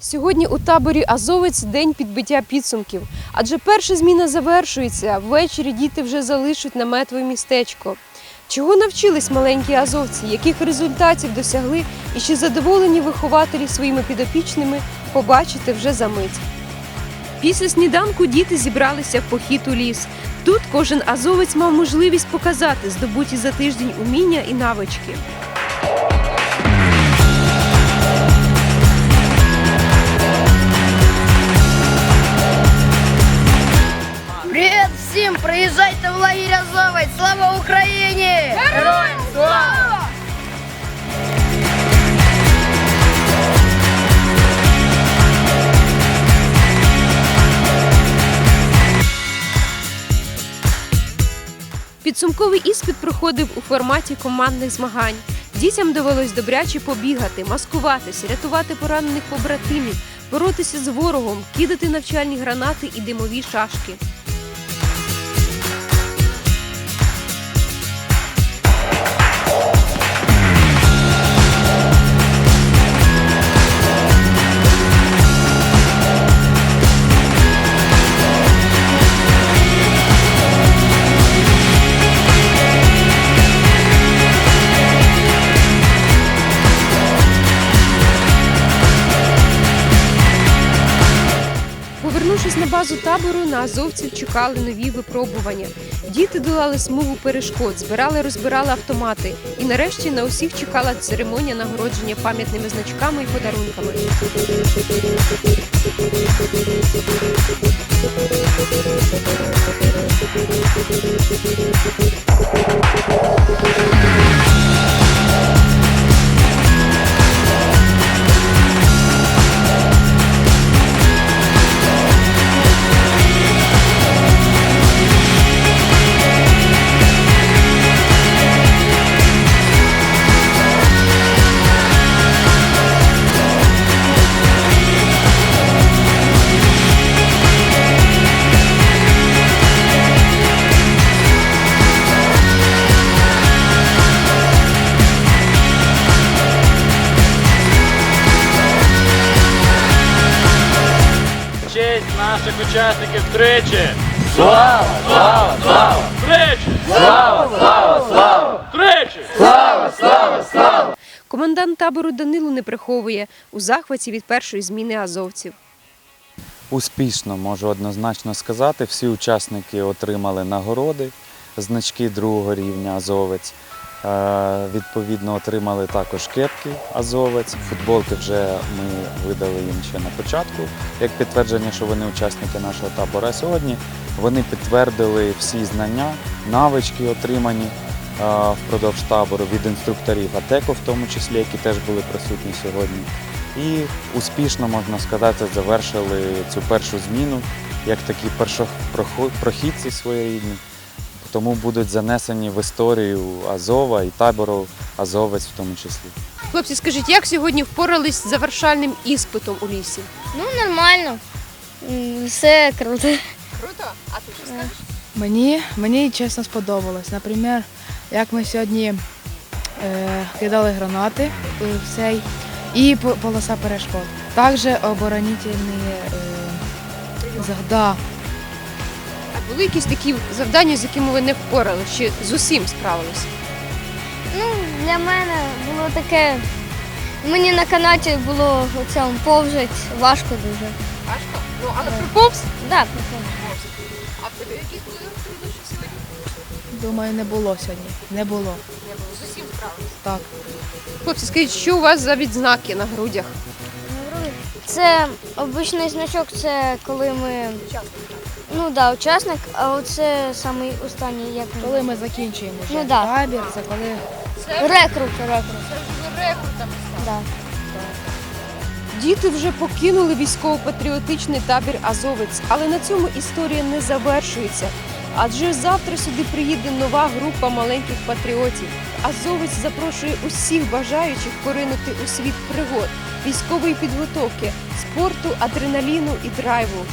Сьогодні у таборі Азовець день підбиття підсумків. Адже перша зміна завершується. Ввечері діти вже залишать наметове містечко. Чого навчились маленькі азовці, яких результатів досягли і чи задоволені вихователі своїми підопічними, побачите вже за мить. Після сніданку діти зібралися в похід у ліс. Тут кожен азовець мав можливість показати здобуті за тиждень уміння і навички. Приїжджайте в лагерь Азовець! Слава Україні! Героям слава! Підсумковий іспит проходив у форматі командних змагань. Дітям довелось добряче побігати, маскуватись, рятувати поранених побратимів, боротися з ворогом, кидати навчальні гранати і димові шашки. Повернувшись на базу табору, на азовців чекали нові випробування. Діти долали смугу перешкод, збирали, розбирали автомати. І нарешті на усіх чекала церемонія нагородження пам'ятними значками і подарунками. В наших учасників тричі. Слава! Слава! Слава! Тричі! Слава! Слава! Слава! Тричі! Комендант табору Данило не приховує у захваті від першої зміни азовців. Успішно можу однозначно сказати. Всі учасники отримали нагороди, значки другого рівня Азовець. Е, Відповідно, отримали також кепки Азовець. Футболки вже ми видали їм ще на початку, як підтвердження, що вони учасники нашого табору. Сьогодні вони підтвердили всі знання, навички отримані е, впродовж табору від інструкторів АТЕКО, в тому числі, які теж були присутні сьогодні. І успішно, можна сказати, завершили цю першу зміну як такі першопрохідці своєрідні. Тому будуть занесені в історію Азова і табору Азовець в тому числі. Хлопці, скажіть, як сьогодні впорались з завершальним іспитом у лісі? Ну, нормально. М, Все круто. Круто, а ти що скажеш? Мені, мені чесно сподобалось. Наприклад, як ми сьогодні е, кидали гранати е, в цей і по- полоса перешкод. Також оборонительні е, завда. Були якісь такі завдання, з якими ви не впоралися, чи з усім справилися? Ну, для мене було таке. Мені на канаті було цьому повжить важко дуже. Важко? Ну, але приповз? Да, прикольно. А в тебе які були труднощі сьогодні? Думаю, не було сьогодні. Не було. Не було, з усім справилися. Так. Хлопці, скажіть, що у вас за відзнаки на грудях? Це обичний значок, це коли ми. Ну да, учасник, а оце самий останній, як він? Коли ми закінчуємо вже Ну, да. табір, це коли рекрут, рекрут. рекрутами. Да. Діти вже покинули військово-патріотичний табір Азовець, але на цьому історія не завершується. Адже завтра сюди приїде нова група маленьких патріотів. Азовець запрошує усіх бажаючих поринути у світ пригод, військової підготовки, спорту, адреналіну і драйву.